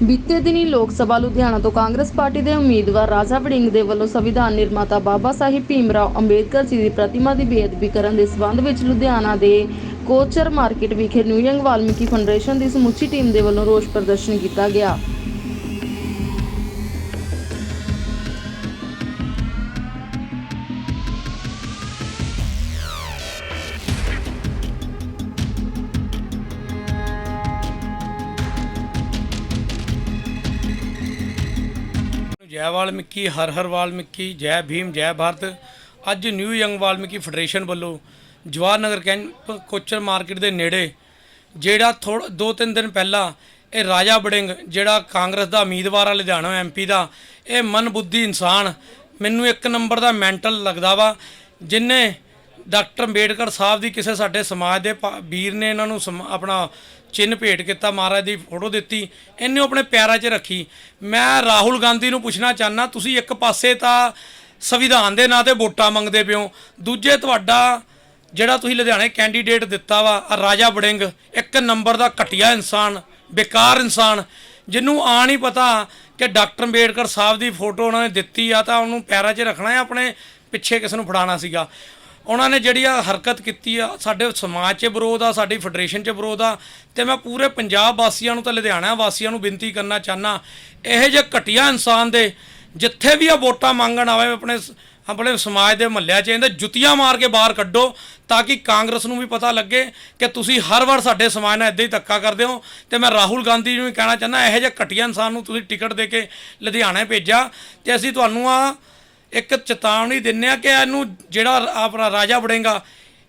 ਬੀਤੇ ਦਿਨੀ ਲੋਕ ਸਭਾ ਲੁਧਿਆਣਾ ਤੋਂ ਕਾਂਗਰਸ ਪਾਰਟੀ ਦੇ ਉਮੀਦਵਾਰ ਰਾਜਾ ਵੜਿੰਗ ਦੇ ਵੱਲੋਂ ਸੰਵਿਧਾਨ ਨਿਰਮਾਤਾ ਬਾਬਾ ਸਾਹਿਬ ਭੀਮਰਾਓ ਅੰਬੇਦਕਰ ਜੀ ਦੀ ਪ੍ਰਤਿਮਾ ਦੀ ਬੇਅਦਬੀ ਕਰਨ ਦੇ ਸਬੰਧ ਵਿੱਚ ਲੁਧਿਆਣਾ ਦੇ ਕੋਚਰ ਮਾਰਕੀਟ ਵਿਖੇ ਨਿਊ ਯੰਗ ਵਾਲਮੀਕੀ ਫਾਊਂਡੇਸ਼ਨ ਦੀ ਸਮੁੱਚੀ ਟੀਮ ਦੇ ਵੱਲੋਂ ਰੋਸ ਪ੍ਰਦਰਸ਼ਨ ਕੀਤਾ ਗਿਆ। ਜੈ ਵਾਲਮੀਕੀ, ਹਰ ਹਰ ਵਾਲਮੀਕੀ, ਜੈ ਭੀਮ, ਜੈ ਭਾਰਤ। ਅੱਜ ਨਿਊ ਯੰਗ ਵਾਲਮੀਕੀ ਫੈਡਰੇਸ਼ਨ ਵੱਲੋਂ ਜਵਾਹਰ ਨਗਰ ਕੈਂਪ ਕੋਚਰ ਮਾਰਕੀਟ ਦੇ ਨੇੜੇ, ਜਿਹੜਾ ਥੋੜ ਦੋ ਤਿੰਨ ਦਿਨ ਪਹਿਲਾਂ ਇਹ ਰਾਜਾ ਬੜਿੰਗ ਜਿਹੜਾ ਕਾਂਗਰਸ ਦਾ ਉਮੀਦਵਾਰ ਆ, ਲੁਧਿਆਣਾ ਐਮਪੀ ਦਾ, ਇਹ ਮਨਬੁੱਧੀ ਇਨਸਾਨ, ਮੈਨੂੰ ਇੱਕ ਨੰਬਰ ਦਾ ਮੈਂਟਲ ਲੱਗਦਾ ਵਾ, ਜਿਨੇ ਡਾਕਟਰ ਅੰਬੇਡਕਰ ਸਾਹਿਬ ਦੀ ਕਿਸੇ ਸਾਡੇ ਸਮਾਜ ਦੇ ਪਾ ਵੀਰ ਨੇ ਇਹਨਾਂ ਨੂੰ ਸਮ- ਆਪਣਾ ਚਿੰਨ੍ਹ ਭੇਟ ਕੀਤਾ, ਮਹਾਰਾਜ ਦੀ ਫੋਟੋ ਦਿੱਤੀ, ਇਹਨੇ ਉਹ ਆਪਣੇ ਪੈਰਾਂ 'ਚ ਰੱਖੀ। ਮੈਂ ਰਾਹੁਲ ਗਾਂਧੀ ਨੂੰ ਪੁੱਛਣਾ ਚਾਹਨਾ ਤੁਸੀਂ ਇੱਕ ਪਾਸੇ ਤਾਂ ਸੰਵਿਧਾਨ ਦੇ ਨਾਂ ਤੇ ਵੋਟਾਂ ਮੰਗਦੇ ਪਿਓ ਦੂਜੇ ਤੁਹਾਡਾ ਜਿਹੜਾ ਤੁਸੀਂ ਲੁਧਿਆਣੇ ਕੈਂਡੀਡੇਟ ਦਿੱਤਾ ਵਾ ਆਹ ਰਾਜਾ ਬੜਿੰਗ ਇੱਕ ਨੰਬਰ ਦਾ ਘਟੀਆ ਇਨਸਾਨ, ਬੇਕਾਰ ਇਨਸਾਨ, ਜਿਹਨੂੰ ਆ ਨਹੀਂ ਪਤਾ ਕਿ ਡਾਕਟਰ ਅੰਬੇਡਕਰ ਸਾਹਿਬ ਦੀ ਫੋਟੋ ਉਹਨਾਂ ਨੇ ਦਿੱਤੀ ਆ, ਤਾਂ ਉਹਨੂੰ ਪੈਰਾਂ 'ਚ ਰੱਖਣਾ ਹੈ, ਆਪਣੇ ਪਿੱਛੇ ਕਿਸ ਨੂੰ ਫੜਾਉਣਾ ਸੀਗਾ। ਉਹਨਾਂ ਨੇ ਜਿਹੜੀ ਆ ਹਰਕਤ ਕੀਤੀ ਆ, ਸਾਡੇ ਸਮਾਜ 'ਚ ਵਿਰੋਧ ਆ, ਸਾਡੀ ਫੈਡਰੇਸ਼ਨ 'ਚ ਵਿਰੋਧ ਆ, ਤੇ ਮੈਂ ਪੂਰੇ ਪੰਜਾਬ ਵਾਸੀਆਂ ਨੂੰ ਤੇ ਲੁਧਿਆਣਾ ਵਾਸੀਆਂ ਨੂੰ ਬੇਨਤੀ ਕਰਨਾ ਚਾਹਨਾ, ਇਹੋ ਜਿਹੇ ਘਟੀਆ ਇਨਸਾਨ ਦੇ ਜਿੱਥੇ ਵੀ ਆ ਵੋਟਾਂ ਮੰਗਣ ਆਵੇ, ਆਪਣੇ ਆਪਣੇ ਸਮਾਜ ਦੇ ਮਹੱਲਿਆਂ 'ਚ ਇਹਦੇ ਜੁੱਤੀਆਂ ਮਾਰ ਕੇ ਬਾਹਰ ਕੱਢੋ, ਤਾਂ ਕਿ ਕਾਂਗਰਸ ਨੂੰ ਵੀ ਪਤਾ ਲੱਗੇ ਕਿ ਤੁਸੀਂ ਹਰ ਵਾਰ ਸਾਡੇ ਸਮਾਜ ਨਾਲ ਇਦਾਂ ਹੀ ਧੱਕਾ ਕਰਦੇ ਹੋ। ਤੇ ਮੈਂ ਰਾਹੁਲ ਗਾਂਧੀ ਨੂੰ ਵੀ ਕਹਿਣਾ ਚਾਹੁੰਦਾ ਇਹੋ ਜਿਹੇ ਘਟੀਆ ਇਨਸਾਨ ਨੂੰ ਤੁਸੀਂ ਟਿਕਟ ਦੇ ਕੇ ਲੁਧਿਆਣੇ ਭੇਜਿਆ, ਤੇ ਅਸੀਂ ਤੁਹਾਨੂੰ ਆ ਇੱਕ ਚੇਤਾਵਨੀ ਦਿੰਨੇ ਆ ਕਿ ਇਹਨੂੰ ਜਿਹੜਾ ਆਪਣਾ ਰਾਜਾ ਬੜੇਗਾ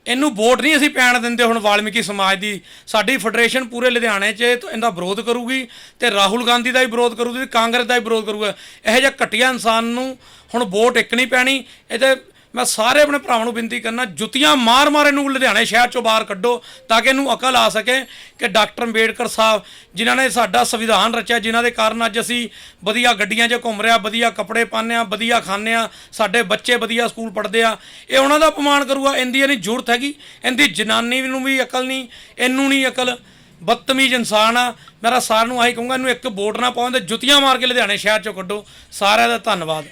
ਇਹਨੂੰ ਵੋਟ ਨਹੀਂ ਅਸੀਂ ਪੈਣ ਦਿੰਦੇ ਹੁਣ ਵਾਲਮੀਕੀ ਸਮਾਜ ਦੀ। ਸਾਡੀ ਫੈਡਰੇਸ਼ਨ ਪੂਰੇ ਲੁਧਿਆਣੇ 'ਚ ਇਹਦਾ ਵਿਰੋਧ ਕਰੂਗੀ ਤੇ ਰਾਹੁਲ ਗਾਂਧੀ ਦਾ ਵੀ ਵਿਰੋਧ ਕਰੂਗੀ ਤੇ ਕਾਂਗਰਸ ਦਾ ਵੀ ਵਿਰੋਧ ਕਰੂਗਾ। ਇਹੋ ਜਿਹਾ ਘਟੀਆ ਇਨਸਾਨ ਨੂੰ ਹੁਣ ਵੋਟ ਇੱਕ ਨਹੀਂ ਪੈਣੀ ਇਹਦੇ ਮੈਂ ਸਾਰੇ ਆਪਣੇ ਭਰਾਵਾਂ ਨੂੰ ਬੇਨਤੀ ਕਰਨਾ, ਜੁੱਤੀਆਂ ਮਾਰ ਮਾਰ ਇਹਨੂੰ ਲੁਧਿਆਣੇ ਸ਼ਹਿਰ ਚੋਂ ਬਾਹਰ ਕੱਢੋ ਤਾਂ ਕਿ ਇਹਨੂੰ ਅਕਲ ਆ ਸਕੇ ਕਿ ਡਾਕਟਰ ਅੰਬੇਡਕਰ ਸਾਹਿਬ, ਜਿਨ੍ਹਾਂ ਨੇ ਸਾਡਾ ਸੰਵਿਧਾਨ ਰਚਿਆ, ਜਿਨ੍ਹਾਂ ਦੇ ਕਾਰਨ ਅੱਜ ਅਸੀਂ ਵਧੀਆ ਗੱਡੀਆਂ 'ਚ ਘੁੰਮ ਰਿਹਾ, ਵਧੀਆ ਕੱਪੜੇ ਪਾਉਂਦੇ ਆ ਵਧੀਆ ਖਾਂਦੇ ਆ ਸਾਡੇ ਬੱਚੇ ਵਧੀਆ ਸਕੂਲ ਪੜ੍ਹਦੇ ਆ, ਇਹ ਉਹਨਾਂ ਦਾ ਅਪਮਾਨ ਕਰੂਗਾ, ਇਹਦੀ ਨਹੀਂ ਜ਼ਰੂਰਤ ਹੈਗੀ, ਇਹਦੀ ਜਨਾਨੀ ਨੂੰ ਵੀ ਅਕਲ ਨਹੀਂ, ਇਹਨੂੰ ਨਹੀਂ ਅਕਲ, ਬਦਤਮੀਜ਼ ਇਨਸਾਨ ਆ, ਮੇਰਾ ਸਾਰਿਆਂ ਨੂੰ ਆਹੀ ਕਹੂੰਗਾ, ਇਹਨੂੰ ਇੱਕ ਵੋਟ ਨਾ ਪਾਉਣ ਤੇ ਜੁੱਤੀਆਂ ਮਾਰ ਕੇ ਲੁਧਿਆਣੇ ਸ਼ਹਿਰ ਚੋਂ ਕੱਢੋ, ਸਾਰਿਆਂ ਦਾ ਧੰਨਵਾਦ।